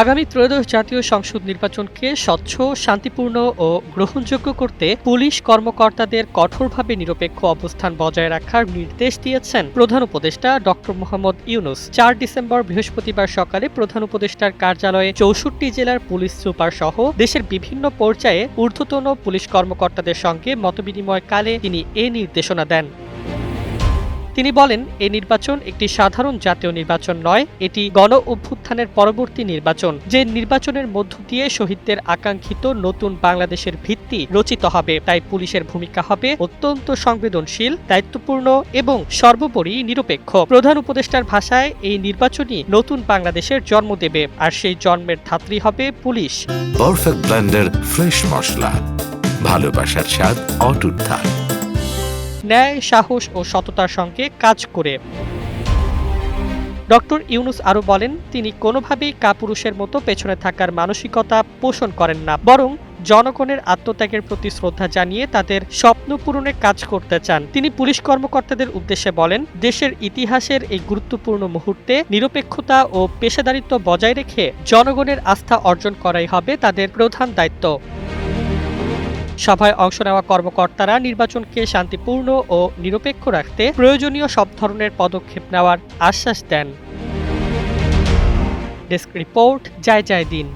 আগামী ত্রয়োদশ জাতীয় সংসদ নির্বাচনকে স্বচ্ছ, শান্তিপূর্ণ ও গ্রহণযোগ্য করতে পুলিশ কর্মকর্তাদের কঠোরভাবে নিরপেক্ষ অবস্থান বজায় রাখার নির্দেশ দিয়েছেন প্রধান উপদেষ্টা ডক্টর মোহাম্মদ ইউনুস। চার ডিসেম্বর বৃহস্পতিবার সকালে প্রধান উপদেষ্টার কার্যালয়ে চৌষট্টি জেলার পুলিশ সুপার সহ দেশের বিভিন্ন পর্যায়ে ঊর্ধ্বতন পুলিশ কর্মকর্তাদের সঙ্গে মতবিনিময়কালে তিনি এ নির্দেশনা দেন। তিনি বলেন এই নির্বাচন একটি সাধারণ জাতীয় নির্বাচন নয়, এটি গণ অভ্যুত্থানের পরবর্তী নির্বাচন, যে নির্বাচনের মধ্য দিয়ে শহীদদের আকাঙ্ক্ষিত নতুন বাংলাদেশের ভিত্তি রচিত হবে। তাই পুলিশের ভূমিকা হবে অত্যন্ত সংবেদনশীল, দায়িত্বপূর্ণ এবং সর্বোপরি নিরপেক্ষ। প্রধান উপদেষ্টার ভাষায়, এই নির্বাচনই নতুন বাংলাদেশের জন্ম দেবে, আর সেই জন্মের ধাত্রী হবে পুলিশ। পারফেক্ট ব্লেন্ডের ফ্রেশ মশলা। ভালোবাসার স্বাদ, অটুট থাক ন্যায়, সাহস ও সততার সঙ্গে কাজ করে। ডক্টর ইউনুস আরও বলেন, তিনি কোনোভাবেই কাপুরুষের মতো পেছনে থাকার মানসিকতা পোষণ করেন না, বরং জনগণের আত্মত্যাগের প্রতি শ্রদ্ধা জানিয়ে তাদের স্বপ্ন পূরণে কাজ করতে চান। তিনি পুলিশ কর্মকর্তাদের উদ্দেশ্যে বলেন, দেশের ইতিহাসের এই গুরুত্বপূর্ণ মুহূর্তে নিরপেক্ষতা ও পেশাদারিত্ব বজায় রেখে জনগণের আস্থা অর্জন করাই হবে তাদের প্রধান দায়িত্ব। সভায় অংশ নেওয়া কর্মকর্তারা নির্বাচনকে শান্তিপূর্ণ ও নিরপেক্ষ রাখতে প্রয়োজনীয় সব ধরনের পদক্ষেপ নেওয়ার আশ্বাস দেন। ডেস্ক রিপোর্ট, জয় জয় দিন।